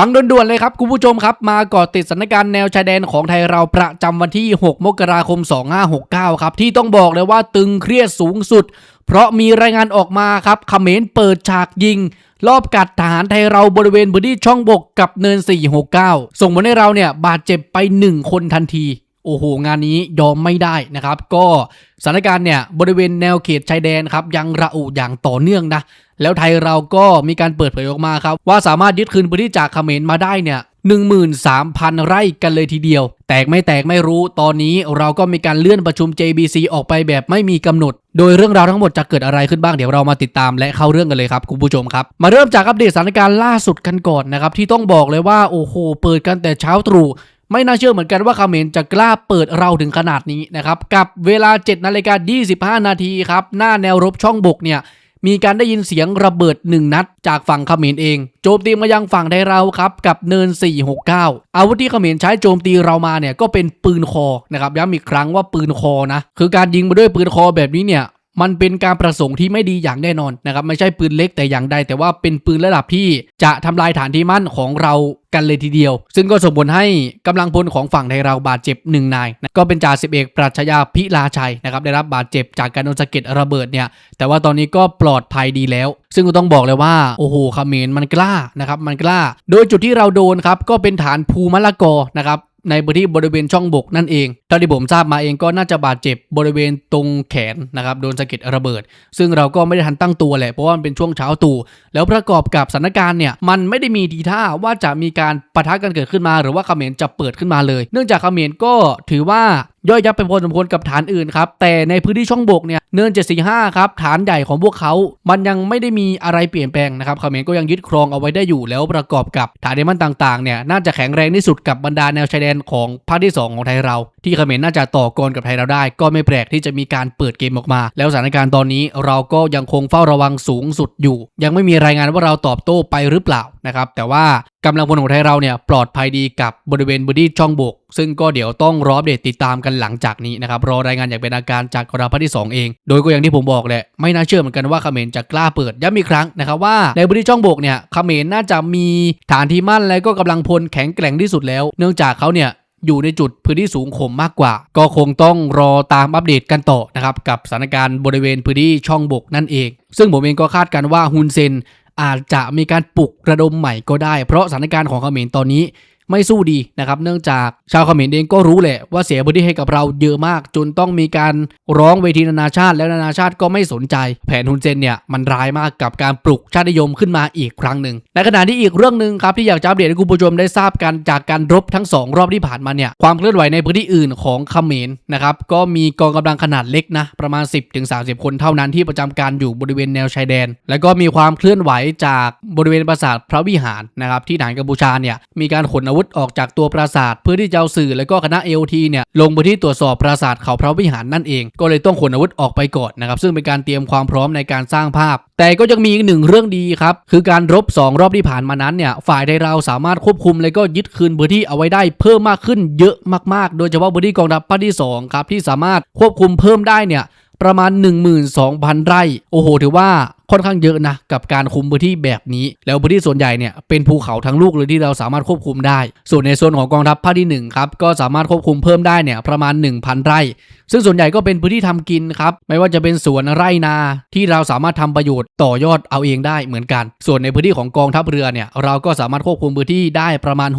ฟังด่วนๆเลยครับคุณผู้ชมครับมาก่อติดสถานการณ์แนวชายแดนของไทยเราประจำวันที่ 6 มกราคม 2569 ครับ ที่ต้องบอกเลยว่าตึงเครียดสูงสุด เพราะมีรายงานออกมาครับเขมรเปิดฉากยิง รอบกัดทหารไทยเราบริเวณพื้นที่ช่องบกกับเนิน 469 ส่งผลให้เราเนี่ยบาดเจ็บไป 1 คนทันที โอ้โหงานนี้ยอมไม่ได้นะครับ ก็สถานการณ์เนี่ยบริเวณแนวเขตชายแดนครับยังระอุอย่างต่อเนื่องนะแล้วไทยเราก็มีการเปิดเผยออกมาครับ ว่าสามารถยึดคืนพื้นที่จากเขมรมาได้เนี่ย13,000 ไร่กันเลยทีเดียว แตกไม่แตกไม่รู้ ตอนนี้เราก็มีการเลื่อนประชุม JBC ออกไปแบบไม่มีกำหนด โดยเรื่องราวทั้งหมดจะเกิดอะไรขึ้นบ้างเดี๋ยวเรามาติดตามและเข้าเรื่องกันเลยครับคุณผู้ชมครับ มาเริ่มจากอัปเดตสถานการณ์ล่าสุดกันก่อนนะครับที่ต้องบอกเลยว่าโอ้โหเปิดกันแต่เช้าตรู่ ไม่น่าเชื่อเหมือนกันว่าเขมรจะกล้าเปิดเราถึงขนาดนี้นะครับกับเวลา7นาฬิกา25 นาทีครับหน้าแนวรบช่องบกเนี่ยมีการได้ยินเสียงระเบิด 1 นัดจากฝั่งเขมรเอง โจมตีมายังฝั่งไทยเราครับ กับเนิน 469 อาวุธที่เขมรใช้โจมตีเรามาเนี่ยก็เป็นปืนคอนะครับย้ำอีกครั้งว่าปืนคอนะ คือการยิงมาด้วยปืนคอแบบนี้เนี่ย มันเป็นการประสงค์ที่ไม่ดีอย่างแน่นอนนะครับไม่ใช่ปืนเล็กแต่อย่างใด แต่ว่าเป็นปืนระดับที่จะทำลายฐานที่มั่นของเรากันเลยทีเดียว ซึ่งก็ส่งผลให้กำลังพลของฝั่งไทยเราบาดเจ็บหนึ่งนายนะก็เป็นจ่าสิบเอกปรัชญาพิลาชัยนะครับได้รับบาดเจ็บจากการโดนสะเก็ดระเบิดเนี่ยแต่ว่าตอนนี้ก็ปลอดภัยดีแล้ว ซึ่งก็ต้องบอกเลยว่าโอ้โหเขมรมันกล้านะครับมันกล้า โดยจุดที่เราโดนครับก็เป็นฐานภูมะละกอนะครับ ในพื้นที่บริเวณช่องบกนั่นเองเท่าที่ผมทราบมาเองก็น่าจะบาดเจ็บบริเวณตรงแขนนะครับโดนสะเก็ดระเบิด ซึ่งเราก็ไม่ได้ทันตั้งตัวแหละเพราะว่ามันเป็นช่วงเช้าตู่แล้วประกอบกับสถานการณ์เนี่ยมันไม่ได้มีทีท่าว่าจะมีการปะทะกันเกิดขึ้นมา หรือว่าเขมรจะเปิดขึ้นมาเลย เนื่องจากเขมรก็ถือว่า ย่อยยับไปพอสมควรกับฐานอื่นครับ แต่ในพื้นที่ช่องบกเนี่ยเนิน 745 ครับ ฐานใหญ่ของพวกเขา มันยังไม่ได้มีอะไรเปลี่ยนแปลงนะครับเขมรก็ยังยึดครองเอาไว้ได้อยู่แล้วประกอบกับฐานเดมันต่างๆเนี่ยน่าจะแข็งแรงที่สุดกับบรรดาแนวชายแดนของภาคที่สองของไทยเรา ที่เขมรน่าจะต่อกรกับไทยเราได้ ก็ไม่แปลกที่จะมีการเปิดเกมออกมา แล้วสถานการณ์ตอนนี้เราก็ยังคงเฝ้าระวังสูงสุดอยู่ ยังไม่มีรายงานว่าเราตอบโต้ไปหรือเปล่านะครับแต่ว่ากำลังพลของไทยเราเนี่ยปลอดภัยดีกับบริเวณบดี้ช่องบก ซึ่งก็เดี๋ยวต้องรออัปเดตติดตามกันหลังจากนี้นะครับรอรายงานอย่างเป็นทางการจากกองทัพภาคที่ 2 เอง โดยก็อย่างที่ผมบอกแหละไม่น่าเชื่อเหมือนกันว่าเขมรจะกล้าเปิดย้ำอีกครั้งนะครับว่าในบดี้ช่องบกเนี่ยเขมรน่าจะมีฐานที่มั่นและก็กำลังพลแข็งแกร่งที่สุดแล้ว เนื่องจากเขาเนี่ย อยู่ในจุดพื้นที่สูงข่มมากกว่า ก็คงต้องรอตามอัปเดตกันต่อนะครับกับสถานการณ์บริเวณพื้นที่ช่องบกนั่นเอง ซึ่งผมเองก็คาดการณ์ว่าฮุนเซนอาจจะมีการปลุกระดมใหม่ก็ได้ เพราะสถานการณ์ของเขมรตอนนี้ ไม่สู้ดีนะครับเนื่องจากชาวเขมรเองก็รู้แหละว่าเสียพื้นที่ให้กับเราเยอะมาก จนต้องมีการร้องเวทีนานาชาติ แล้วนานาชาติก็ไม่สนใจ แผนฮุนเซนเนี่ยมันร้ายมากกับการปลุกชาตินิยมขึ้นมาอีกครั้งหนึ่งในขณะที่อีกเรื่องหนึ่งครับที่อยากจะอัปเดตให้คุณผู้ชมได้ทราบกันจากการรบทั้งสองรอบที่ผ่านมาเนี่ยความเคลื่อนไหวในพื้นที่อื่นของเขมรนะครับก็มีกองกำลังขนาดเล็กนะประมาณ 10-30 คนเท่านั้นที่ประจำการอยู่บริเวณแนวชายแดน แล้วก็มีความเคลื่อนไหวจากบริเวณปราสาทพระวิหารนะครับที่ฐานกัมพูชาเนี่ยมีการขนอาวุุธออกจากตัวปราสาท เพื่อที่จะเอาสื่อและก็คณะ AOT เนี่ยลงไปที่ตรวจสอบปราสาทเขาพระวิหารนั่นเอง ก็เลยต้องขนอาวุธออกไปก่อนนะครับซึ่งเป็นการเตรียมความพร้อมในการสร้างภาพ แต่ก็ยังมีอีกหนึ่งเรื่องดีครับคือการรบ 2 รอบที่ผ่านมานั้นเนี่ยฝ่ายไทยเราสามารถควบคุม และก็ยึดคืนพื้นที่เอาไว้ได้เพิ่มมากขึ้นเยอะมากๆ โดยเฉพาะพื้นที่กองทัพภาคที่2ครับที่สามารถควบคุมเพิ่มได้เนี่ย ประมาณ 12,000 ไร่ โอ้โห ถือว่าค่อนข้างเยอะนะ กับการคุมพื้นที่แบบนี้ แล้วพื้นที่ส่วนใหญ่เนี่ยเป็นภูเขาทั้งลูกเลยที่เราสามารถควบคุมได้ ส่วนในส่วนของกองทัพภาคที่1ครับก็สามารถควบคุมเพิ่มได้เนี่ยประมาณ 1,000 ไร่ ซึ่งส่วนใหญ่ก็เป็นพื้นที่ทำกินครับไม่ว่าจะเป็นสวนไร่นาที่เราสามารถทำประโยชน์ต่อยอดเอาเองได้เหมือนกัน ส่วนในพื้นที่ของกองทัพเรือเนี่ยเราก็สามารถควบคุมพื้นที่ได้ประมาณ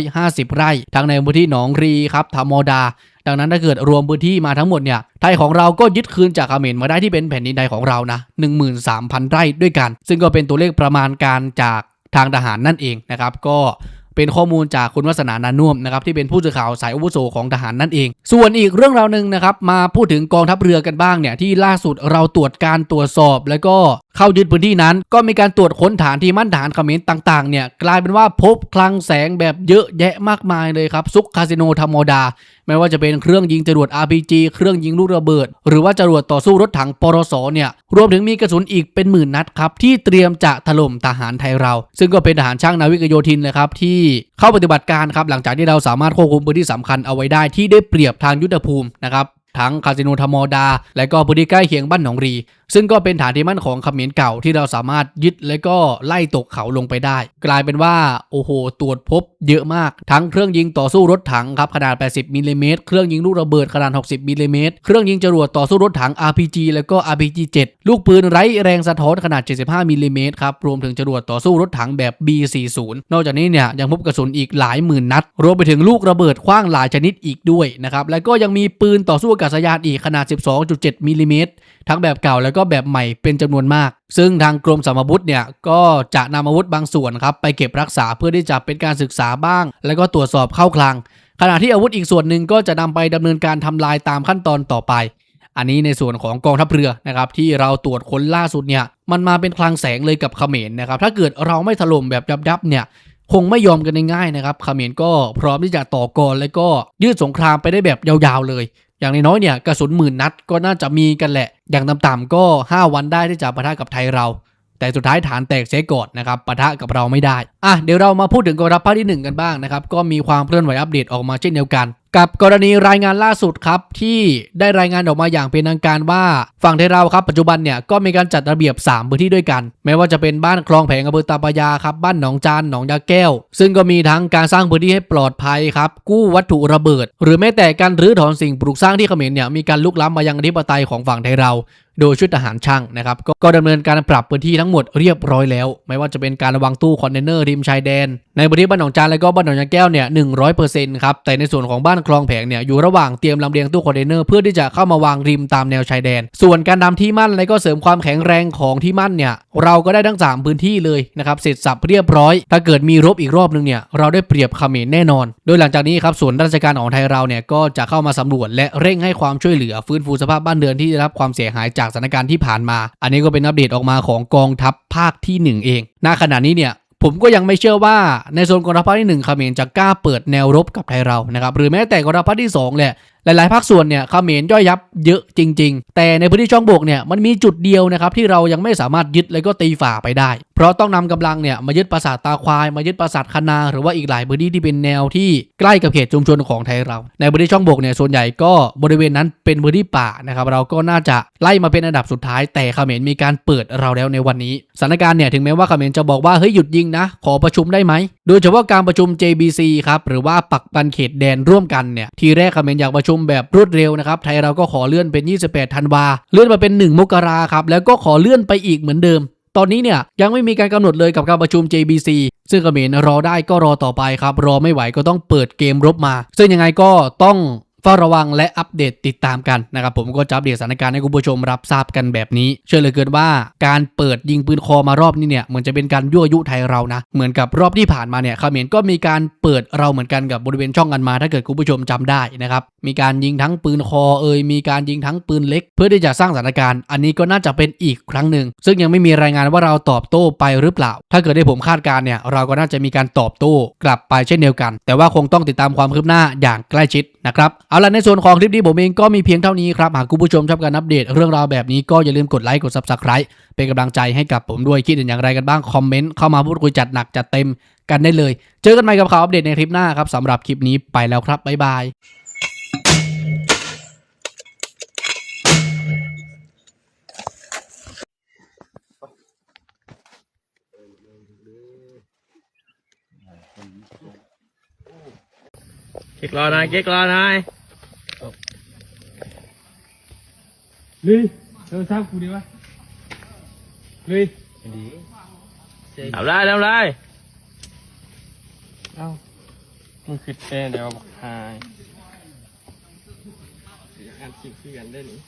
650 ไร่ ทั้งในพื้นที่หนองรีครับธรรมดา ดังนั้นถ้าเกิดรวมพื้นที่มาทั้งหมดเนี่ยไทยของเราก็ยึดคืนจากเขมรมาได้ที่เป็นแผ่นดินใดของเรานะ13,000 ไร่ด้วยกัน ซึ่งก็เป็นตัวเลขประมาณการจากทางทหารนั่นเองนะครับก็เป็นข้อมูลจากคุณวัฒนานานุ่มนะครับที่เป็นผู้สื่อข่าวสายอาวุโสของทหารนั่นเอง ส่วนอีกเรื่องราวหนึ่งนะครับมาพูดถึงกองทัพเรือกันบ้างเนี่ยที่ล่าสุดเราตรวจการตรวจสอบ แล้วก็ เข้ายึดพื้นที่นั้น ก็มีการตรวจค้นฐานที่มั่นฐานเขมรต่างๆเนี่ยกลายเป็นว่าพบคลังแสงแบบเยอะแยะมากมายเลยครับซุกคาสิโนธรรมดา ไม่ว่าจะเป็นเครื่องยิงจรวด RPG เครื่องยิงลูกระเบิด หรือว่าจรวดต่อสู้รถถังปรสเนี่ยรวมถึงมีกระสุนอีกเป็นหมื่นนัดครับที่เตรียมจะถล่มทหารไทยเรา ซึ่งก็เป็นทหารช่างนาวิกโยธินนะครับที่เข้าปฏิบัติการครับหลังจากที่เราสามารถควบคุมพื้นที่สำคัญเอาไว้ได้ที่ได้เปรียบทางยุทธภูมินะครับทั้งคาสิโนธรรมดา และก็พื้นที่ใกล้เคียงบ้านหนองรี ซึ่งก็เป็นฐานที่มั่นของเขมรเก่าที่เราสามารถยึดและก็ไล่ตกเขาลงไปได้ กลายเป็นว่าโอ้โหตรวจพบเยอะมาก ทั้งเครื่องยิงต่อสู้รถถังครับขนาด 80มิลลิเมตรเครื่องยิงลูกระเบิดขนาด 60มิลลิเมตรเครื่องยิงจรวดต่อสู้รถถัง RPG แล้วก็ RPG 7 ลูกปืนไร้แรงสะท้อนขนาด 75มิลลิเมตรครับรวมถึงจรวดต่อสู้รถถังแบบ B40 นอกจากนี้เนี่ยยังพบกระสุนอีกหลายหมื่นนัด รวมไปถึงลูกระเบิดขว้างหลายชนิดอีกด้วยนะครับแล้วก็ยังมีปืนต่อสู้อากาศยานอีกขนาด 12.7มิลลิเมตรทั้งแบบเก่าแล้วก็แบบใหม่เป็นจำนวนมาก ซึ่งทางกรมสมบุตเนี่ยก็จะนำอาวุธบางส่วนครับไปเก็บรักษาเพื่อที่จะเป็นการศึกษาบ้าง แล้วก็ตรวจสอบเข้าคลัง ขณะที่อาวุธอีกส่วนหนึ่งก็จะนำไปดำเนินการทำลายตามขั้นตอนต่อไปอันนี้ในส่วนของกองทัพเรือนะครับที่เราตรวจค้นล่าสุดเนี่ยมันมาเป็นคลังแสงเลยกับเขมรนะครับถ้าเกิดเราไม่ถล่มแบบยับๆเนี่ยคงไม่ยอมกันง่ายๆนะครับเขมรก็พร้อมที่จะต่อกรแล้วก็ยืดสงครามไปได้แบบยาวๆเลย อย่างน้อยเนี่ยกระสุนหมื่นนัดก็น่าจะมีกันแหละ อย่างต่ำๆก็ 5 วันได้ที่จะปะทะกับไทยเรา แต่สุดท้ายฐานแตกเสียก่อนนะครับปะทะกับเราไม่ได้อะเดี๋ยวเรามาพูดถึงกองทัพภาคที่ 1 กันบ้างนะครับก็มีความเคลื่อนไหวอัปเดตออกมาเช่นเดียวกัน กับกรณีรายงานล่าสุดครับ ที่ได้รายงานออกมาอย่างเป็นทางการว่า ฝั่งไทยเราครับปัจจุบันเนี่ยก็มีการจัดระเบียบ 3 พื้นที่ด้วยกัน ไม่ว่าจะเป็นบ้านคลองแผงอำเภอตาปยาครับบ้านหนองจานหนองยาแก้ว ซึ่งก็มีทั้งการสร้างพื้นที่ให้ปลอดภัยครับกู้วัตถุระเบิด หรือแม้แต่การรื้อถอนสิ่งปลูกสร้างที่เขมรเนี่ยมีการลุกล้ำมายังอธิปไตยของฝั่งไทยเราโดยชุดทหารช่างนะครับกก็ดำเนินการปรับพื้นที่ทั้งหมดเรียบร้อยแล้ว ไม่ว่าจะเป็นการวางตู้คอนเทนเนอร์ริมชายแดน ในพื้นที่บ้านหนองจานและก็บ้านหนองยาแก้วเนี่ยหนึ่งร้อยเปอร์เซ็นต์ครับแต่ในส่วนของบ้านคลองแผงเนี่ยอยู่ระหว่างเตรียมลำเลียงตู้คอนเทนเนอร์เพื่อที่จะเข้ามาวางริมตามแนวชายแดน ส่วนการทำที่มั่นและก็เสริมความแข็งแรงของที่มั่นเนี่ยเราก็ได้ทั้งสามพื้นที่เลยนะครับเสร็จสับเรียบร้อย ถ้าเกิดมีรบอีกรอบนึงเนี่ยเราได้เปรียบเขมรแน่นอน โดยหลังจากนี้ครับส่วนราชการของไทยเราเนี่ยก็จะเข้ามาสำรวจและเร่งให้ความช่วยเหลือฟื้นฟูสภาพบ้านเรือนที่ได้รับความเสียหายจากสถานการณ์ที่ผ่านมา อันนี้ก็เป็นอัปเดตออกมาของกองทัพภาคที่หนึ่งเองณขณะนี้เนี่ย ผมก็ยังไม่เชื่อว่าในโซนกองทัพภาคที่หนึ่งเขมรจะกล้าเปิดแนวรบกับไทยเรานะครับหรือแม้แต่กองทัพภาคที่สองแหละ หลาย ๆ ภาคส่วนเนี่ยเขมรย่อยยับเยอะจริง ๆ แต่ในพื้นที่ช่องบกเนี่ยมันมีจุดเดียวนะครับที่เรายังไม่สามารถยึดแล้วก็ตีฝ่าไปได้ เพราะต้องนำกำลังเนี่ยมายึดปราสาทตาควายมายึดปราสาทคณาหรือว่าอีกหลายพื้นที่ที่เป็นแนวที่ใกล้กับเขตชุมชนของไทยเรา ในพื้นที่ช่องบกเนี่ยส่วนใหญ่ก็บริเวณนั้นเป็นพื้นที่ป่านะครับเราก็น่าจะไล่มาเป็นอันดับสุดท้าย แต่เขมรมีการเปิดเราแล้วในวันนี้สถานการณ์เนี่ยถึงแม้ว่าเขมรจะบอกว่าเฮ้ยหยุดยิงนะ ขอประชุมได้ไหมโดยเฉพาะการประชุม JBC ครับหรือว่าปักปันเขตแดนร่วมกันเนี่ยทีแรกเมนต์อยากประชุมแบบรวดเร็วนะครับไทยเราก็ขอเลื่อนเป็น 28 ธันวาเลื่อนมาเป็น 1 มกราครับแล้วก็ขอเลื่อนไปอีกเหมือนเดิม ตอนนี้เนี่ยยังไม่มีการกำหนดเลยกับการประชุม JBC ซึ่งเขมรรอได้ก็รอต่อไปครับรอไม่ไหวก็ต้องเปิดเกมรบมา ซึ่งยังไงก็ต้อง เฝ้าระวังและอัปเดตติดตามกันนะครับผมก็จะอัปเดตสถานการณ์ให้คุณผู้ชมรับทราบกันแบบนี้ เชื่อเลยเกินว่าการเปิดยิงปืนคอมารอบนี้เนี่ยเหมือนจะเป็นการยั่วยุไทยเรานะ เหมือนกับรอบที่ผ่านมาเนี่ยเขมรก็มีการเปิดเราเหมือนกันกับบริเวณช่องกันมา ถ้าเกิดคุณผู้ชมจำได้นะครับมีการยิงทั้งปืนคอเอ่ยมีการยิงทั้งปืนเล็ก เพื่อที่จะสร้างสถานการณ์ อันนี้ก็น่าจะเป็นอีกครั้งหนึ่งซึ่งยังไม่มีรายงานว่าเราตอบโต้ไปหรือเปล่า ถ้าเกิดได้ผมคาดการณ์เนี่ยเราก็น่าจะมีการตอบโต้กลับไปเช่นเดียวกัน แต่ว่าคงต้องติดตามความคืบหน้าอย่างใกล้ชิดนะครับเอาล่ะในส่วนของคลิปนี้ผมเองก็มีเพียงเท่านี้ครับ หากคุณผู้ชมชอบการอัปเดตเรื่องราวแบบนี้ก็อย่าลืมกดไลค์กด subscribe เป็นกำลังใจให้กับผมด้วยคิดเห็นอย่างไรกันบ้าง คอมเมนต์เข้ามาพูดคุยจัดหนักจัดเต็มกันได้เลย เจอกันใหม่กับข่าวอัปเดตในคลิปหน้าครับสำหรับคลิปนี้ไปแล้วครับบ๊ายบายเก๊กรอหน่อยเก๊กรอน่อย ลุยโทรศัพท์กูดีวะลุยทำได้ทำได้เอ้ามึงคิดเองเดี๋ยวบอกหายอ่านคลิปคือกันได้นี่